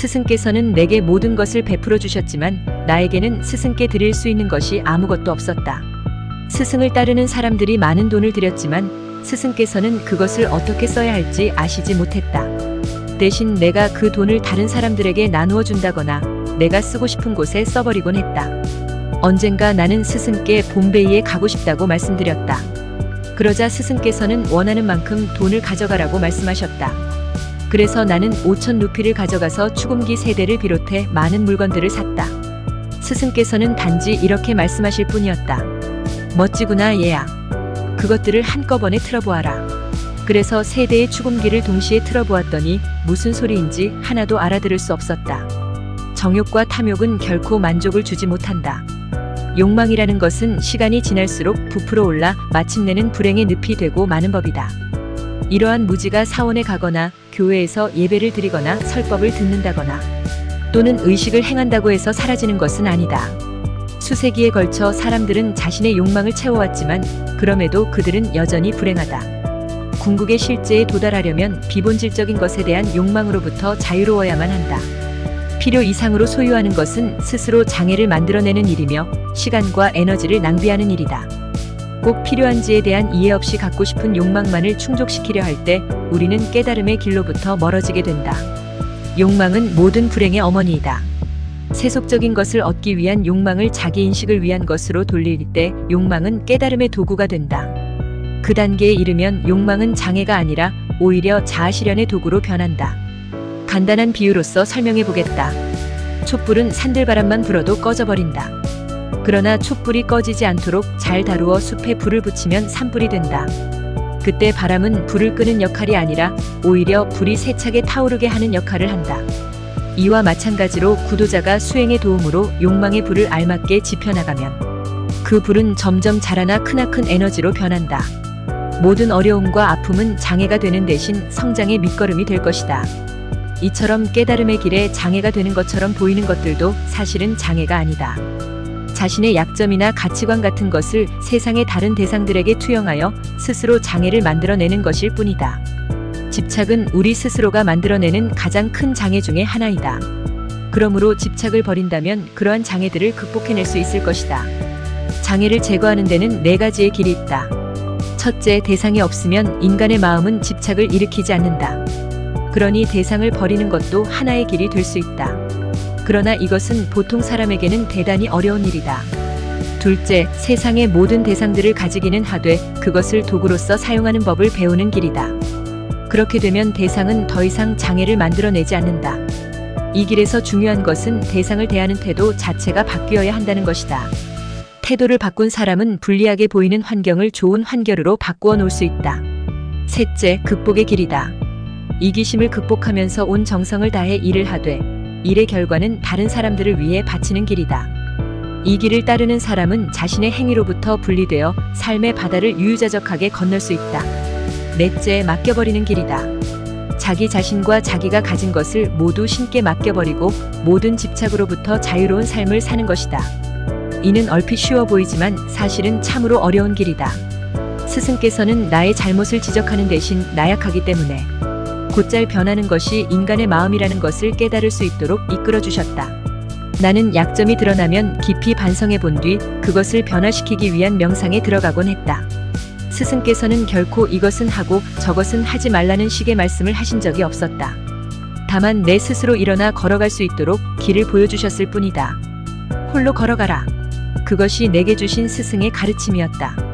스승께서는 내게 모든 것을 베풀어 주셨지만 나에게는 스승께 드릴 수 있는 것이 아무것도 없었다. 스승을 따르는 사람들이 많은 돈을 들였지만 스승께서는 그것을 어떻게 써야 할지 아시지 못했다. 대신 내가 그 돈을 다른 사람들에게 나누어 준다거나 내가 쓰고 싶은 곳에 써버리곤 했다. 언젠가 나는 스승께 봄베이에 가고 싶다고 말씀드렸다. 그러자 스승께서는 원하는 만큼 돈을 가져가라고 말씀하셨다. 그래서 나는 5천 루피를 가져가서 축음기 세대를 비롯해 많은 물건들을 샀다. 스승께서는 단지 이렇게 말씀하실 뿐이었다. 멋지구나 얘야. 그것들을 한꺼번에 틀어보아라. 그래서 세 대의 축음기를 동시에 틀어보았더니 무슨 소리인지 하나도 알아들을 수 없었다. 정욕과 탐욕은 결코 만족을 주지 못한다. 욕망이라는 것은 시간이 지날수록 부풀어 올라 마침내는 불행의 늪이 되고 마는 법이다. 이러한 무지가 사원에 가거나 교회에서 예배를 드리거나 설법을 듣는다거나 또는 의식을 행한다고 해서 사라지는 것은 아니다. 수세기에 걸쳐 사람들은 자신의 욕망을 채워왔지만 그럼에도 그들은 여전히 불행하다. 궁극의 실제에 도달하려면 비본질적인 것에 대한 욕망으로부터 자유로워야만 한다. 필요 이상으로 소유하는 것은 스스로 장애를 만들어내는 일이며 시간과 에너지를 낭비하는 일이다. 꼭 필요한지에 대한 이해 없이 갖고 싶은 욕망만을 충족시키려 할 때 우리는 깨달음의 길로부터 멀어지게 된다. 욕망은 모든 불행의 어머니이다. 세속적인 것을 얻기 위한 욕망을 자기 인식을 위한 것으로 돌릴 때 욕망은 깨달음의 도구가 된다. 그 단계에 이르면 욕망은 장애가 아니라 오히려 자아실현의 도구로 변한다. 간단한 비유로서 설명해 보겠다. 촛불은 산들바람만 불어도 꺼져버린다. 그러나 촛불이 꺼지지 않도록 잘 다루어 숲에 불을 붙이면 산불이 된다. 그때 바람은 불을 끄는 역할이 아니라 오히려 불이 세차게 타오르게 하는 역할을 한다. 이와 마찬가지로 구도자가 수행의 도움으로 욕망의 불을 알맞게 지펴나가면 그 불은 점점 자라나 크나큰 에너지로 변한다. 모든 어려움과 아픔은 장애가 되는 대신 성장의 밑거름이 될 것이다. 이처럼 깨달음의 길에 장애가 되는 것처럼 보이는 것들도 사실은 장애가 아니다. 자신의 약점이나 가치관 같은 것을 세상의 다른 대상들에게 투영하여 스스로 장애를 만들어내는 것일 뿐이다. 집착은 우리 스스로가 만들어내는 가장 큰 장애 중의 하나이다. 그러므로 집착을 버린다면 그러한 장애들을 극복해낼 수 있을 것이다. 장애를 제거하는 데는 네 가지의 길이 있다. 첫째, 대상이 없으면 인간의 마음은 집착을 일으키지 않는다. 그러니 대상을 버리는 것도 하나의 길이 될 수 있다. 그러나 이것은 보통 사람에게는 대단히 어려운 일이다. 둘째, 세상의 모든 대상들을 가지기는 하되 그것을 도구로서 사용하는 법을 배우는 길이다. 그렇게 되면 대상은 더 이상 장애를 만들어내지 않는다. 이 길에서 중요한 것은 대상을 대하는 태도 자체가 바뀌어야 한다는 것이다. 태도를 바꾼 사람은 불리하게 보이는 환경을 좋은 환경으로 바꾸어 놓을 수 있다. 셋째, 극복의 길이다. 이기심을 극복하면서 온 정성을 다해 일을 하되 일의 결과는 다른 사람들을 위해 바치는 길이다. 이 길을 따르는 사람은 자신의 행위로부터 분리되어 삶의 바다를 유유자적하게 건널 수 있다. 넷째, 맡겨버리는 길이다. 자기 자신과 자기가 가진 것을 모두 신께 맡겨버리고 모든 집착으로부터 자유로운 삶을 사는 것이다. 이는 얼핏 쉬워 보이지만 사실은 참으로 어려운 길이다. 스승께서는 나의 잘못을 지적하는 대신 나약하기 때문에 곧잘 변하는 것이 인간의 마음이라는 것을 깨달을 수 있도록 이끌어 주셨다. 나는 약점이 드러나면 깊이 반성해 본 뒤 그것을 변화시키기 위한 명상에 들어가곤 했다. 스승께서는 결코 이것은 하고 저것은 하지 말라는 식의 말씀을 하신 적이 없었다. 다만 내 스스로 일어나 걸어갈 수 있도록 길을 보여주셨을 뿐이다. 홀로 걸어가라. 그것이 내게 주신 스승의 가르침이었다.